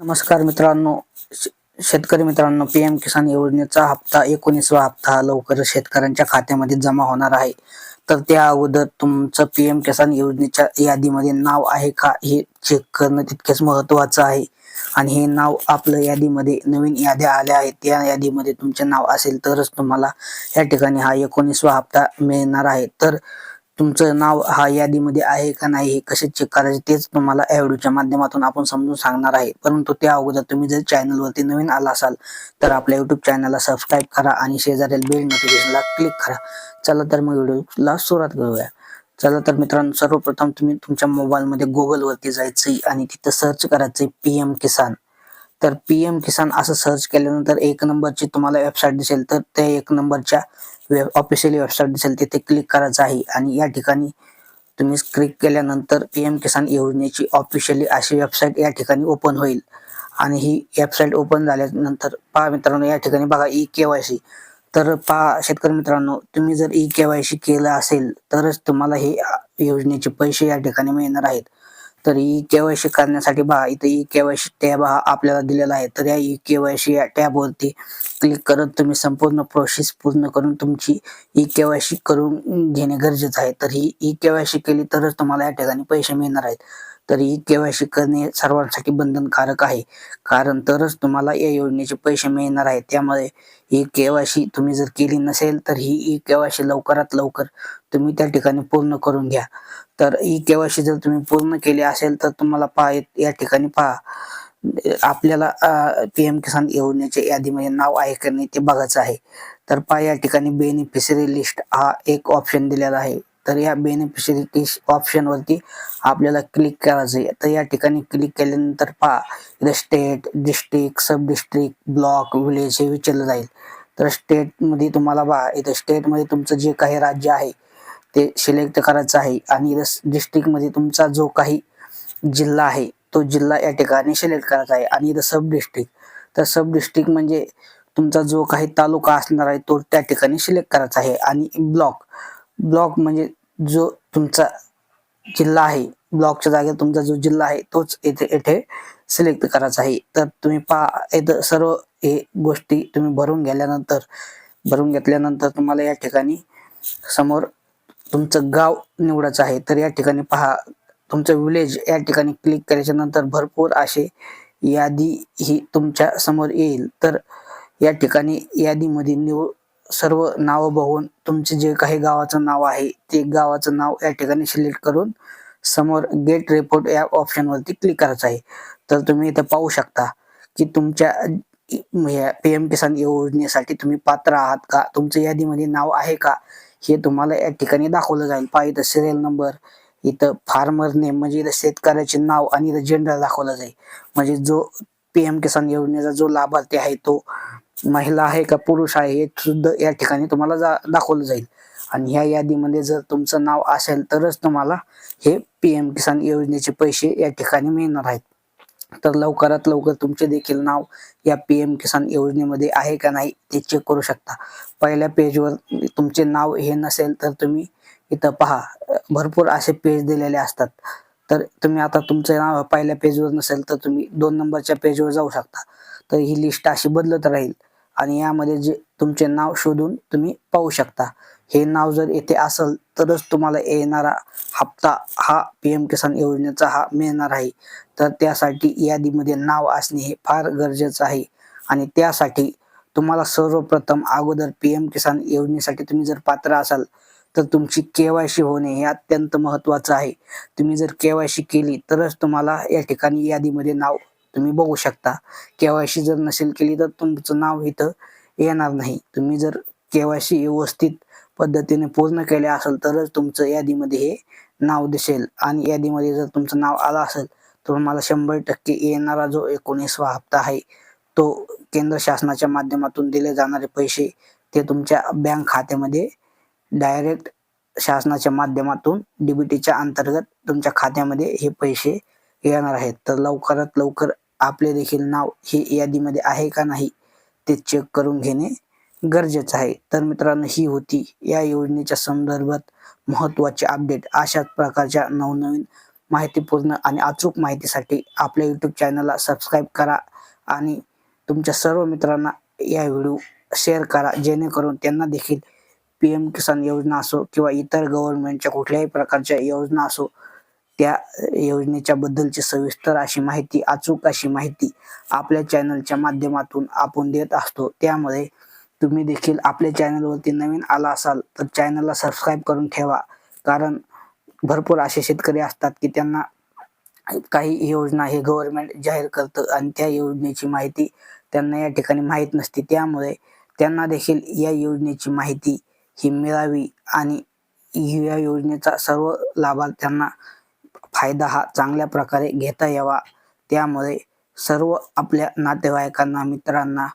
नमस्कार मित्रांनो. शेतकरी मित्रांनो पी एम किसान योजनेचा हप्ता एकोणीसवा हप्ता लवकर लवकरच शेतकऱ्यांच्या खात्यामध्ये जमा होणार आहे. तर त्या अगोदर तुमचं पी एम किसान योजनेच्या यादीमध्ये नाव आहे का हे चेक करणं तितकेच महत्वाचं आहे. आणि हे नाव आपलं यादीमध्ये नवीन याद्या आल्या आहेत. त्या यादीमध्ये तुमचे नाव असेल तरच तुम्हाला या ठिकाणी हा एकोणीसवा हप्ता मिळणार आहे. तर तुमचं नाव हा यादीमध्ये आहे का नाही हे कसे चेक करायचे तेच तुम्हाला या व्हिडिओच्या माध्यमातून आपण समजून सांगणार आहे. परंतु त्या अगोदर तुम्ही जर चॅनलवरती नवीन आला असाल तर आपल्या युट्यूब चॅनलला सबस्क्राईब करा आणि शेजारील बेल नोटिफिकेशनला क्लिक करा. चला तर मग व्हिडिओला सुरुवात करूया. चला तर मित्रांनो सर्वप्रथम तुम्ही तुमच्या मोबाईलमध्ये गुगलवरती जायचंय आणि तिथं सर्च करायचं पी एम किसान तर पी एम किसान असं सर्च केल्यानंतर एक नंबरची तुम्हाला वेबसाईट दिसेल. तर त्या एक नंबरच्या वेब ऑफिशियली वेबसाईट दिसेल. तिथे क्लिक करायचं आहे. आणि या ठिकाणी तुम्ही क्लिक केल्यानंतर पी एम किसान योजनेची ऑफिशियली अशी वेबसाईट या ठिकाणी ओपन होईल. आणि ही वेबसाईट ओपन झाल्यानंतर पहा मित्रांनो या ठिकाणी बघा ई के वाय सी तर पहा शेतकरी मित्रांनो तुम्ही जर ई के वाय सी केलं असेल तरच तुम्हाला हे योजनेचे पैसे या ठिकाणी मिळणार आहेत. तर ई केवायसी करण्यासाठी पहा इथे ई केवायसी टॅब हा आपल्याला दिलेला आहे. तर या ई केवायसी या टॅबवरती क्लिक करत तुम्ही संपूर्ण प्रोसेस पूर्ण करून तुमची ई केवायसी करून घेणे गरजेचं आहे. तर ही ई केवायसी केली तरच तुम्हाला या ठिकाणी पैसे मिळणार आहेत. तर ही केवायसी करणे सर्वांसाठी बंधनकारक आहे. कारण तरच तुम्हाला या योजनेचे पैसे मिळणार आहे. त्यामुळे ही केवायसी तुम्ही जर केली नसेल तर ही ई केवायसी लवकरात लवकर तुम्ही त्या ठिकाणी पूर्ण करून घ्या. तर ई केवायसी जर तुम्ही पूर्ण केली असेल तर तुम्हाला पहा या ठिकाणी पहा. आपल्याला पी एम किसान योजनेच्या यादीमध्ये नाव आहे का नाही ते बघायचं आहे. तर पहा या ठिकाणी बेनिफिशरी लिस्ट हा एक ऑप्शन दिलेला आहे. तर या बेनिफिशरी ऑप्शनवरती आपल्याला क्लिक करायचं आहे तर या ठिकाणी क्लिक केल्यानंतर पहा इथं state district sub district block village हे विचारलं जाईल. तर स्टेटमध्ये तुम्हाला पहा इथं स्टेटमध्ये तुमचं जे काही राज्य आहे ते सिलेक्ट करायचं आहे. आणि इथं डिस्ट्रिक्टमध्ये तुमचा जो काही जिल्हा आहे तो जिल्हा या ठिकाणी सिलेक्ट करायचा आहे. आणि इथं सब डिस्ट्रिक्ट तर सब डिस्ट्रिक्ट म्हणजे तुमचा जो काही तालुका असणार आहे तो त्या ठिकाणी सिलेक्ट करायचा आहे. आणि ब्लॉक ब्लॉक म्हणजे जो तुमचा जिल्हा आहे ब्लॉकच्या जागेत तुमचा जो जिल्हा आहे तोच येथे येथे सिलेक्ट करायचा आहे. तर तुम्ही पहा इथं सर्व हे गोष्टी तुम्ही भरून गेल्यानंतर भरून घेतल्यानंतर तुम्हाला या ठिकाणी समोर तुमचं गाव निवडायचं आहे. तर या ठिकाणी पहा तुमचं विलेज या ठिकाणी क्लिक केल्याच्यानंतर भरपूर असे यादी ही तुमच्यासमोर येईल. तर या ठिकाणी यादीमध्ये निवड सर्व नावं बघून तुमचे जे काही गावाचं नाव आहे ते गावाचं नाव या ठिकाणी सिलेक्ट करून समोर गेट रिपोर्ट या ऑप्शनवरती क्लिक करायचं आहे. तर तुम्ही इथं पाहू शकता की तुमच्या पी एम किसान योजनेसाठी तुम्ही पात्र आहात का? तुमचं यादीमध्ये नाव आहे का? हे तुम्हाला या ठिकाणी दाखवलं जाईल. पहा इथं सिरियल नंबर इथं फार्मर नेम म्हणजे इथं शेतकऱ्याचे नाव आणि इथं जेंडर दाखवलं जाईल. म्हणजे जो पी एम किसान योजनेचा जो लाभार्थी आहे तो महिला आहे का पुरुष आहे हे सुद्धा या ठिकाणी तुम्हाला जा दाखवलं जाईल. आणि ह्या यादीमध्ये जर तुमचं नाव असेल तरच तुम्हाला हे पी एम किसान योजनेचे पैसे या ठिकाणी मिळणार आहेत. तर लवकरात लवकर तुमचे देखील नाव या पी एम किसान योजनेमध्ये आहे का नाही ते चेक करू शकता. पहिल्या पेजवर तुमचे नाव हे नसेल तर तुम्ही इथं पहा. भरपूर असे पेज दिलेले असतात. तर तुम्ही आता तुमचं नाव पहिल्या पेजवर नसेल तर तुम्ही दोन नंबरच्या पेजवर जाऊ शकता. तर ही लिस्ट अशी बदलत राहील. आणि यामध्ये जे तुमचे नाव शोधून तुम्ही पाहू शकता. हे नाव जर येथे असेल तरच तुम्हाला येणारा हप्ता हा पी एम किसान योजनेचा हा मिळणार आहे. तर त्यासाठी यादीमध्ये नाव असणे हे फार गरजेचं आहे. आणि त्यासाठी तुम्हाला सर्वप्रथम अगोदर पी एम किसान योजनेसाठी तुम्ही जर पात्र असाल तर तुमची केवायसी होणे हे अत्यंत महत्वाचं आहे. तुम्ही जर केवायसी केली तरच तुम्हाला या ठिकाणी यादीमध्ये नाव तुम्ही बघू शकता. केवायसी जर नसेल केली तर तुमचं नाव इथं येणार नाही. तुम्ही जर केवायसी व्यवस्थित पद्धतीने पूर्ण केले असेल तरच तुमचं यादीमध्ये हे नाव दिसेल. आणि यादीमध्ये जर तुमचं नाव आलं असेल तर तुम्हाला शंभर टक्के येणारा जो एकोणीसवा हप्ता आहे तो केंद्र शासनाच्या माध्यमातून दिले जाणारे पैसे ते तुमच्या बँक खात्यामध्ये डायरेक्ट शासनाच्या माध्यमातून डीबीटीच्या अंतर्गत तुमच्या खात्यामध्ये हे पैसे येणार आहेत. तर लवकरात लवकर आपले देखील नाव हे यादीमध्ये आहे का नाही ते चेक करून घेणे गरजेचं आहे. तर मित्रांनो ही होती या योजनेच्या संदर्भात महत्त्वाचे अपडेट अशाच प्रकारच्या नवनवीन माहितीपूर्ण आणि अचूक माहितीसाठी आपल्या यूट्यूब चॅनलला सबस्क्राईब करा आणि तुमच्या सर्व मित्रांना या व्हिडिओ शेअर करा. जेणेकरून त्यांना देखील पी एम किसान योजना असो किंवा इतर गव्हर्नमेंटच्या कुठल्याही प्रकारच्या योजना असो त्या योजनेच्या बद्दलची सविस्तर अशी माहिती अचूक अशी माहिती आपल्या चॅनलच्या माध्यमातून आपण देत असतो. त्यामुळे तुम्ही देखील आपल्या चॅनलवरती नवीन आला असाल तर चॅनलला सबस्क्राईब करून ठेवा. कारण भरपूर असे शेतकरी असतात की त्यांना काही योजना हे गव्हर्नमेंट जाहीर करतं आणि त्या योजनेची माहिती त्यांना या ठिकाणी माहीत नसते. त्यामुळे त्यांना देखील या योजनेची माहिती ही मिळावी आणि या योजनेचा सर्व लाभार्थ्यांना फायदा हा चांगल्या प्रकारे घेता यावा. त्यामुळे सर्व आपल्या नातेवाईकांना मित्रांना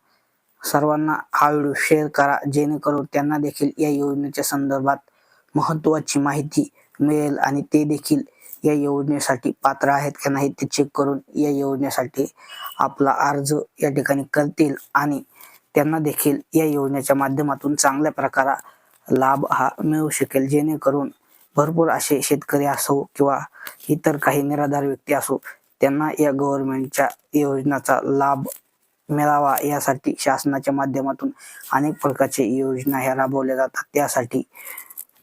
सर्वांना हा व्हिडिओ शेअर करा. जेणेकरून त्यांना देखील या योजनेच्या संदर्भात महत्त्वाची माहिती मिळेल आणि ते देखील या योजनेसाठी पात्र आहेत का नाही ते चेक करून या योजनेसाठी आपला अर्ज या ठिकाणी करतील आणि त्यांना देखील या योजनेच्या माध्यमातून चांगल्या प्रकारा लाभ हा मिळू शकेल. जेणेकरून भरपूर असे शेतकरी असो किंवा इतर काही निराधार व्यक्ती असो त्यांना या गव्हर्नमेंटच्या योजनाचा लाभ मिळावा यासाठी शासनाच्या माध्यमातून अनेक प्रकारचे योजना ह्या राबवल्या जातात. त्यासाठी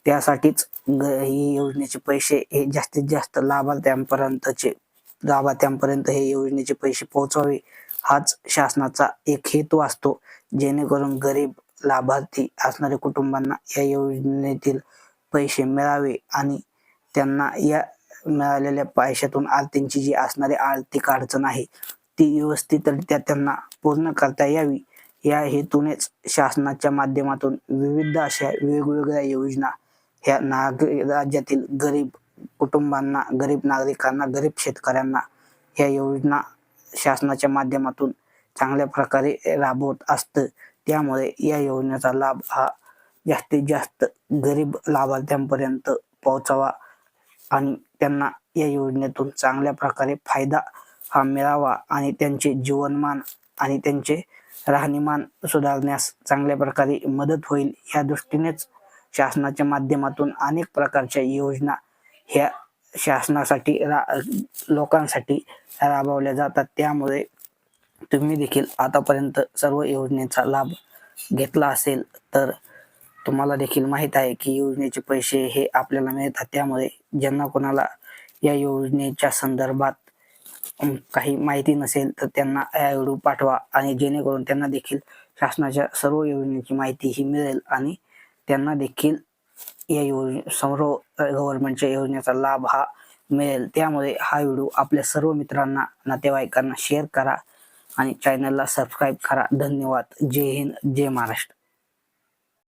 त्यासाठीच ग ही योजनेचे पैसे हे जास्तीत जास्त लाभार्थ्यांपर्यंतचे लाभार्थ्यांपर्यंत हे योजनेचे पैसे पोहोचावे हाच शासनाचा एक हेतू असतो. जेणेकरून गरीब लाभार्थी असणाऱ्या कुटुंबांना या योजनेतील पैसे मिळावे आणि त्यांना या मिळालेल्या पैशातून त्यांची जी असणारी आर्थिक अडचण आहे ती व्यवस्थितरित्या त्यांना पूर्ण करता यावी. या हेतूनेच शासनाच्या माध्यमातून विविध अशा वेगवेगळ्या योजना ह्या नागरी राज्यातील गरीब कुटुंबांना गरीब नागरिकांना गरीब शेतकऱ्यांना ह्या योजना शासनाच्या माध्यमातून चांगल्या प्रकारे राबवत असतं. त्यामुळे या योजनेचा लाभ हा जास्तीत जास्त गरीब लाभार्थ्यांपर्यंत पोहोचावा आणि त्यांना या योजनेतून चांगल्या प्रकारे फायदा हा मिळावा आणि त्यांचे जीवनमान आणि त्यांचे राहणीमान सुधारण्यास चांगल्या प्रकारे मदत होईल. या दृष्टीनेच शासनाच्या माध्यमातून अनेक प्रकारच्या योजना ह्या शासनासाठी रा लोकांसाठी राबवल्या जातात. त्यामुळे तुम्ही देखील आतापर्यंत सर्व योजनेचा लाभ घेतला असेल तर तुम्हाला देखील माहीत आहे की योजनेचे पैसे हे आपल्याला मिळतात. त्यामुळे ज्यांना कोणाला या योजनेच्या संदर्भात काही माहिती नसेल तर त्यांना हा पाठवा आणि जेणेकरून त्यांना देखील शासनाच्या सर्व योजनेची माहिती ही मिळेल आणि त्यांना देखील या योजने सर्व गव्हर्नमेंटच्या योजनेचा लाभ हा मिळेल. त्यामुळे हा व्हिडिओ आपल्या सर्व मित्रांना नातेवाईकांना शेअर करा आणि चॅनलला सबस्क्राईब करा. धन्यवाद. जय हिंद जय महाराष्ट्र.